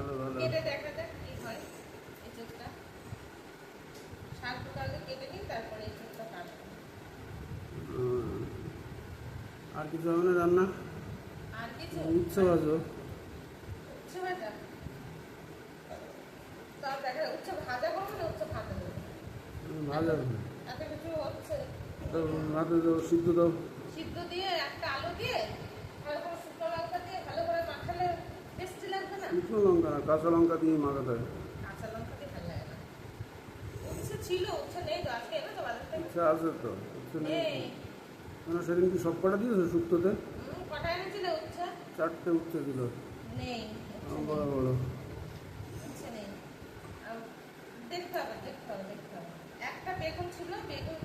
ভালো ভালো। কেটে দেখা যাক কি হয়। ইঁচড়টা শাক দুটো আগে কেটে নিই তারপরে ইঁচড়টা কাটবো। হুম। আর কিছু হবে না রান্না? আর কিছু? উচ্ছে ভাজো। উচ্ছে ভাজা? তাও দেখা উচ্ছে ভাজা করব না উচ্ছে ভাজা ভাজা এত কিছু হচ্ছে। ভাতে দাও সিদ্ধ দাও। সিদ্ধ দিয়ে একটা আলু দিয়ে ভালো করে শুকনো লঙ্কা দিয়ে ভালো করে মাখালে টেস্টি লাগবে না শুকনো লঙ্কা না কাঁচা লঙ্কা দিয়ে মাখাতে হয়। কাঁচা লঙ্কা দিয়ে ভালো লাগে না? উচ্ছে ছিল উচ্ছে নেই তো আজকে এনে তো বাজার থেকে আছে তো উচ্ছে নেই নেই মানে সেদিন কি সব কটা দিয়েছ শুক্তোতে? হুম, কটা এনেছিল উচ্ছে? চারটে উচ্ছে দিল নেই বড় নেই। বড়। উচ্ছে নেই। আর দেখতে হবে দেখতে হবে দেখতে হবে। একটা বেগুন ছিল বেগুন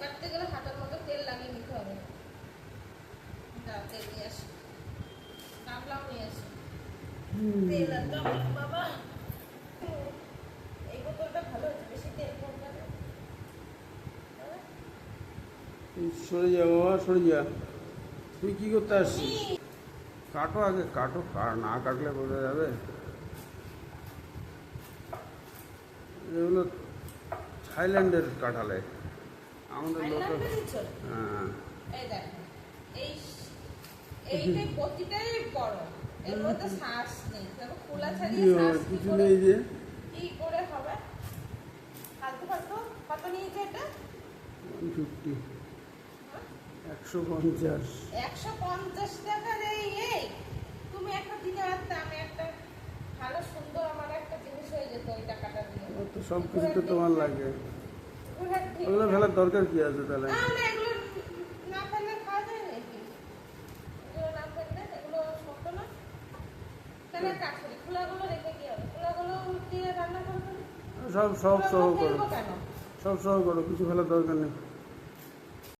কাটতে গেলে হাতের মতো তেল লাগিয়ে নিতে হবে। যা তেল নিয়ে আসি। কামলাও নিয়ে আসি। তেল আর কামলা বাবা। এই বোতলটা ভালো হয়েছে বেশি তেল পড়বে না? সরে যা বাবা সরে যা। তুই কি করতে আসছিস? কাটো আগে কাটো না কাটলে বোঝা যাবে। এগুলো থাইল্যান্ডের কাঁঠালে। আমাদের লোকে? হ্যাঁ। এই দেখো এই এইটাই প্রতিটাই বড়। এর মধ্যে শ্বাস নেই। দেখো খোলা ছাড়িয়ে শ্বাস কিছু নেই যে। কি করে হবে? ফালতু ফালতু। কত নিয়েছে এটা? ফিফটি একশো পঞ্চাশ। একশো পঞ্চাশ টাকার এই এই। তুমি একটা দিলে একটা আমি একটা ভালো সুন্দর আমার একটা জিনিস হয়ে যেত ওই টাকাটা দিয়ে। তো সব কিছু তো তোমার লাগে। ওগুলো ফেলার দরকার কি আছে তাহলে? সব সব সহ করো। সব সহ করো কিছু ফেলার দরকার নেই।